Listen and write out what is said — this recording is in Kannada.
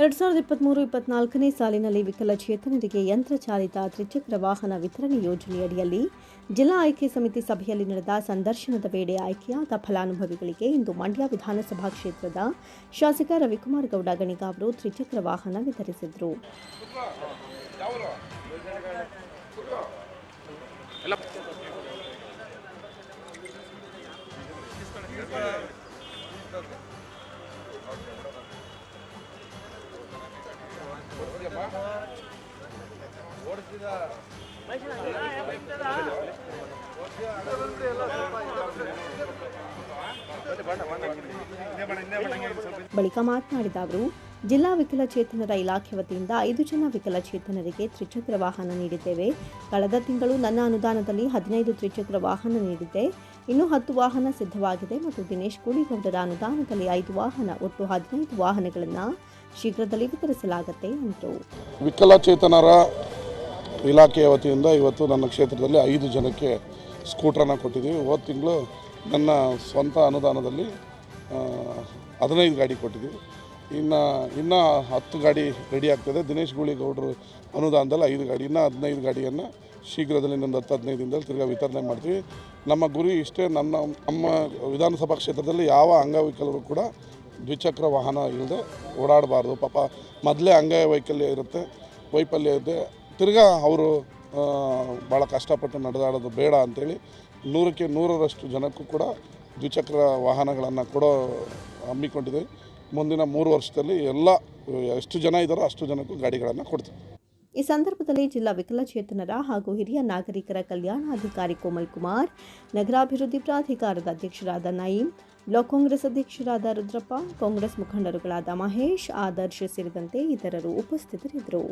ಎರಡ್ ಸಾವಿರದ ಇಪ್ಪತ್ತ್ಮೂರು ಇಪ್ಪತ್ನಾಲ್ಕನೇ ಸಾಲಿನಲ್ಲಿ ವಿಕಲಚೇತನರಿಗೆ ಯಂತ್ರಚಾಲಿತ ತ್ರಿಚಕ್ರ ವಾಹನ ವಿತರಣೆ ಯೋಜನೆಯಡಿಯಲ್ಲಿ ಜಿಲ್ಲಾ ಆಯ್ಕೆ ಸಮಿತಿ ಸಭೆಯಲ್ಲಿ ನಡೆದ ಸಂದರ್ಶನದ ವೇಳೆ ಆಯ್ಕೆಯಾದ ಫಲಾನುಭವಿಗಳಿಗೆ ಇಂದು ಮಂಡ್ಯ ವಿಧಾನಸಭಾ ಕ್ಷೇತ್ರದ ಶಾಸಕ ರವಿಕುಮಾರ್ ಗೌಡ ಗಣಿಗ ಅವರು ತ್ರಿಚಕ್ರ ವಾಹನ ವಿತರಿಸಿದರು. ಬಳಿಕ ಮಾತನಾಡಿದ ಅವರು ಜಿಲ್ಲಾ ವಿಕಲಚೇತನರ ಇಲಾಖೆ ವತಿಯಿಂದ ಐದು ಜನ ವಿಕಲಚೇತನರಿಗೆ ತ್ರಿಚಕ್ರ ವಾಹನ ನೀಡಿದ್ದೇವೆ. ಕಳೆದ ತಿಂಗಳು ನನ್ನ ಅನುದಾನದಲ್ಲಿ ಹದಿನೈದು ತ್ರಿಚಕ್ರ ವಾಹನ ನೀಡಿದ್ದೆ. ಇನ್ನು ಹತ್ತು ವಾಹನ ಸಿದ್ಧವಾಗಿದೆ ಮತ್ತು ದಿನೇಶ್ ಕೂಡಿಗೌಡರ ಅನುದಾನದಲ್ಲಿ ಐದು ವಾಹನ, ಒಟ್ಟು ಹದಿನೈದು ವಾಹನಗಳನ್ನು ಶೀಘ್ರದಲ್ಲಿ ವಿತರಿಸಲಾಗುತ್ತೆ ಎಂದರು ವಿಕಲಚೇತನರ ಇಲಾಖೆಯ ವತಿಯಿಂದ ಇವತ್ತು ನನ್ನ ಕ್ಷೇತ್ರದಲ್ಲಿ ಐದು ಜನಕ್ಕೆ ಸ್ಕೂಟ್ರನ್ನು ಕೊಟ್ಟಿದ್ದೀವಿ. ಹೋದ ತಿಂಗಳು ನನ್ನ ಸ್ವಂತ ಅನುದಾನದಲ್ಲಿ ಹದಿನೈದು ಗಾಡಿ ಕೊಟ್ಟಿದ್ದೀವಿ. ಇನ್ನು, ಇನ್ನೂ ಹತ್ತು ಗಾಡಿ ರೆಡಿ ಆಗ್ತದೆ. ದಿನೇಶ್ ಗೂಳಿಗೌಡರು ಅನುದಾನದಲ್ಲಿ ಐದು ಗಾಡಿ, ಇನ್ನೂ ಹದಿನೈದು ಗಾಡಿಯನ್ನು ಶೀಘ್ರದಲ್ಲಿ ಇನ್ನೊಂದು ಹತ್ತು, ಹದಿನೈದು ದಿನದಲ್ಲಿ ತಿರ್ಗಾ ವಿತರಣೆ ಮಾಡ್ತೀವಿ. ನಮ್ಮ ಗುರಿ ಇಷ್ಟೇ ನನ್ನ ನಮ್ಮ ವಿಧಾನಸಭಾ ಕ್ಷೇತ್ರದಲ್ಲಿ ಯಾವ ಅಂಗವಿಕಲರು ಕೂಡ ದ್ವಿಚಕ್ರ ವಾಹನ ಇಲ್ಲದೆ ಓಡಾಡಬಾರ್ದು. ಪಾಪ ಮೊದಲೇ ಅಂಗವೈಕಲ್ಯ ಇರುತ್ತೆ, ವೈಫಲ್ಯ ಇರುತ್ತೆ ತಿರ್ಗಾ ಅವರು ಭಾಳ ಕಷ್ಟಪಟ್ಟು ನಡೆದಾಡೋದು ಬೇಡ ಅಂಥೇಳಿ ನೂರಕ್ಕೆ ನೂರರಷ್ಟು ಜನಕ್ಕೂ ಕೂಡ ದ್ವಿಚಕ್ರ ವಾಹನಗಳನ್ನು ಕೊಡೋ ಹಮ್ಮಿಕೊಂಡಿದ್ದೀವಿ ಮುಂದಿನ ಮೂರು ವರ್ಷದಲ್ಲಿ ಎಲ್ಲ, ಎಷ್ಟು ಜನ ಇದ್ದಾರೋ ಅಷ್ಟು ಜನಕ್ಕೂ ಗಾಡಿಗಳನ್ನು ಕೊಡ್ತೀವಿ. ಈ ಸಂದರ್ಭದಲ್ಲಿ ಜಿಲ್ಲಾ ವಿಕಲಚೇತನರ ಹಾಗೂ ಹಿರಿಯ ನಾಗರಿಕರ ಕಲ್ಯಾಣಾಧಿಕಾರಿ ಕೋಮಲ್ ಕುಮಾರ್, ನಗರಾಭಿವೃದ್ಧಿ ಪ್ರಾಧಿಕಾರದ ಅಧ್ಯಕ್ಷರಾದ ನಯೀಂ, ಬ್ಲಾಕ್ ಕಾಂಗ್ರೆಸ್ ಅಧ್ಯಕ್ಷರಾದ ರುದ್ರಪ್ಪ, ಕಾಂಗ್ರೆಸ್ ಮುಖಂಡರುಗಳಾದ ಮಹೇಶ್, ಆದರ್ಶ್ ಸೇರಿದಂತೆ ಇತರರು ಉಪಸ್ಥಿತರಿದ್ದರು.